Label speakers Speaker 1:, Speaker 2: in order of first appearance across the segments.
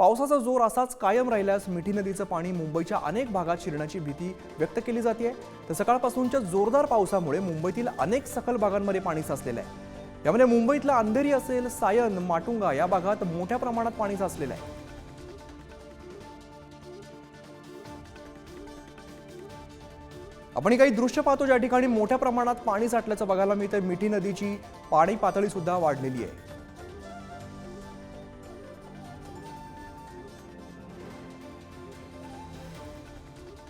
Speaker 1: पावसाचा जोर असाच कायम राहिल्यास मिठी नदीचं पाणी मुंबईच्या अनेक भागात शिरण्याची भीती व्यक्त केली जाते. तर सकाळपासूनच्या जोरदार पावसामुळे मुंबईतील अनेक सखल भागांमध्ये पाणी साचलेलं आहे. यामध्ये मुंबईतला अंधेरी असेल सायन माटुंगा या भागात मोठ्या प्रमाणात पाणी साचलेलं आहे. आपण काही दृश्य पाहतो ज्या ठिकाणी मोठ्या प्रमाणात पाणी साठल्याचं बघायला मिळतं मिठी नदीची पाणी पातळी सुद्धा वाढलेली आहे.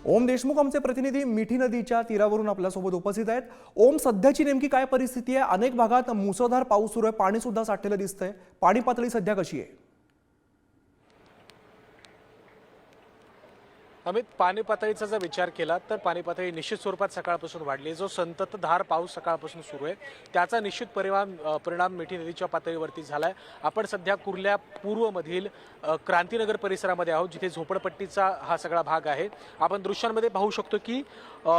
Speaker 1: ओम देशमुख आमचे प्रतिनिधी मिठी नदीच्या तीरावरून आपल्यासोबत उपस्थित आहेत. ओम सध्याची नेमकी काय परिस्थिती आहे? अनेक भागात मुसळधार पाऊस सुरू आहे. पाणी सुद्धा साठलेलं दिसतंय. पाणी पातळी सध्या कशी आहे?
Speaker 2: अमित पाणी पातळीचा जर विचार केला तर पाणी पातळी निश्चित स्वरूपात सकाळपासून वाढली. आहे जो संततधार पाऊस सकाळपासून सुरू आहे त्याचा निश्चित परिणाम परिणाम मिठी नदीच्या पातळीवरती झाला आहे आपण सध्या कुर्ल्या पूर्वमधील क्रांतीनगर परिसरामध्ये आहोत जिथे झोपडपट्टीचा हा सगळा भाग आहे. आपण दृश्यांमध्ये पाहू शकतो की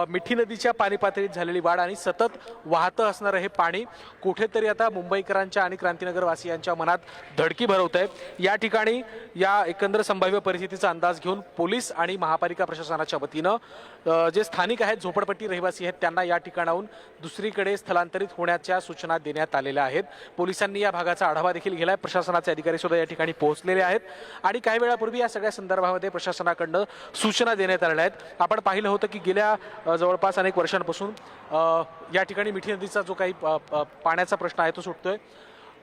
Speaker 2: मिठी नदीच्या पाणी पातळीत झालेली वाढ आणि सतत वाहतं असणारं हे पाणी कुठेतरी आता मुंबईकरांच्या आणि क्रांतीनगरवासियांच्या मनात धडकी भरवत आहे या ठिकाणी या एकंदर संभाव्य परिस्थितीचा अंदाज घेऊन पोलीस आणि महा महापालिका प्रशासनाच्या वतीनं जे स्थानिक आहेत झोपडपट्टी रहिवासी आहेत त्यांना या ठिकाणाहून दुसरीकडे स्थलांतरित होण्याच्या सूचना देण्यात आलेल्या आहेत. पोलिसांनी या भागाचा आढावा देखील घेलाय प्रशासनाचे अधिकारी सुद्धा या ठिकाणी पोहोचलेले आहेत. आणि काही वेळापूर्वी या सगळ्या संदर्भामध्ये प्रशासनाकडनं सूचना देण्यात आलेल्या आहेत. आपण पाहिलं होतं की गेल्या जवळपास अनेक वर्षांपासून या ठिकाणी मिठी नदीचा जो काही पाण्याचा प्रश्न आहे तो सुटतोय.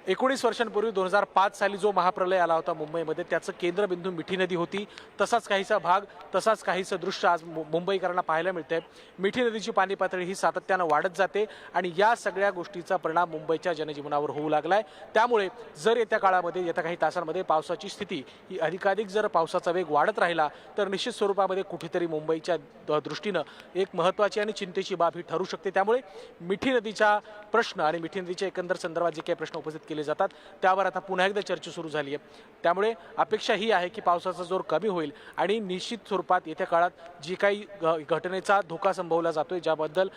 Speaker 2: एकोणीस वर्षांपूर्वी दोन हजार पाच साली जो महाप्रलय आला होता मुंबईमध्ये त्याचं केंद्रबिंदू मिठी नदी होती. तसाच काहीसा भाग तसाच काहीसं दृश्य आज मुंबईकरांना पाहायला मिळतंय. मिठी नदीची पाणी पातळी ही सातत्यानं वाढत जाते आणि या सगळ्या गोष्टीचा परिणाम मुंबईच्या जनजीवनावर होऊ लागलाय. त्यामुळे जर येत्या काळामध्ये येत्या काही तासांमध्ये पावसाची स्थिती ही अधिकाधिक जर पावसाचा वेग वाढत राहिला तर निश्चित स्वरूपामध्ये कुठेतरी मुंबईच्या दृष्टीनं एक महत्त्वाची आणि चिंतेची बाब ही ठरू शकते. त्यामुळे मिठी नदीचा प्रश्न आणि मिठी नदीच्या एकंदर संदर्भात जे काही प्रश्न उपस्थित केले जातात. त्यावर आता पुन्हा एकदा चर्चा सुरू झाली आहे. त्यामुळे अपेक्षा ही आहे की पावसाचा जोर कमी होईल आणि निश्चित स्वरूपात येत्या काळात जी काही घ- घटनेचा धोका संभवला जातोय ज्याबद्दल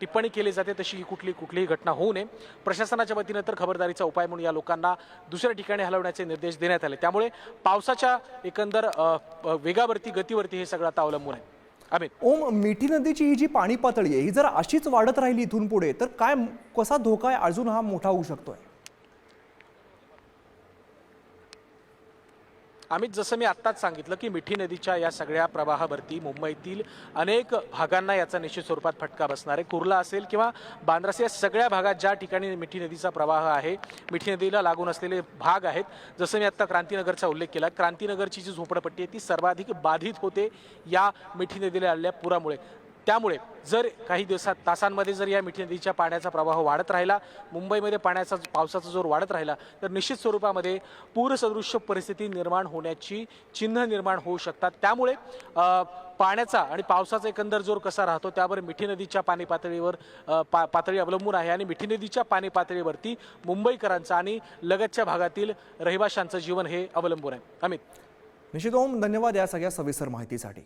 Speaker 2: टिप्पणी केली जाते तशी कुठली कुठलीही घटना होऊ नये. प्रशासनाच्या वतीनं तर खबरदारीचा उपाय म्हणून या लोकांना दुसऱ्या ठिकाणी हलवण्याचे निर्देश देण्यात आले. त्यामुळे पावसाच्या एकंदर वेगावरती गतीवरती हे सगळं आता अवलंबून आहे. अमित.
Speaker 1: ओम मिठी नदीची ही जी पाणी पातळी आहे ही जर अशीच वाढत राहिली इथून पुढे तर काय कसा धोका आहे? अजून हा मोठा होऊ शकतोय.
Speaker 2: अमित जसं मी आत्ताच सांगितलं की मिठी नदीच्या या सगळ्या प्रवाहावरती मुंबईतील अनेक भागांना याचा निश्चित स्वरूपात फटका बसणार आहे. कुर्ला असेल किंवा बांद्रास या सगळ्या भागात ज्या ठिकाणी मिठी नदीचा प्रवाह आहे मिठी नदीला लागून असलेले भाग आहेत जसं मी आत्ता क्रांतीनगरचा उल्लेख केला क्रांतीनगरची जी झोपडपट्टी आहे ती सर्वाधिक बाधित होते या मिठी नदीला आलेल्या पुरामुळे. त्यामुळे जर काही दिवसात तासांमध्ये जर या मिठी नदीच्या पाण्याचा प्रवाह वाढत राहिला मुंबईमध्ये पाण्याचा पावसाचा जोर वाढत राहिला तर निश्चित स्वरूपामध्ये पूरसदृश्य परिस्थिती निर्माण होण्याची चिन्ह निर्माण होऊ शकतात. त्यामुळे पाण्याचा आणि पावसाचा एकंदर जोर कसा राहतो त्यावर मिठी नदीच्या पाणी पातळीवर पा पातळी अवलंबून आहे आणि मिठी नदीच्या पाणी पातळीवरती मुंबईकरांचं आणि लगतच्या भागातील रहिवाशांचं जीवन हे अवलंबून आहे. अमित.
Speaker 1: निश्चित ओम धन्यवाद या सगळ्या सविस्तर माहितीसाठी.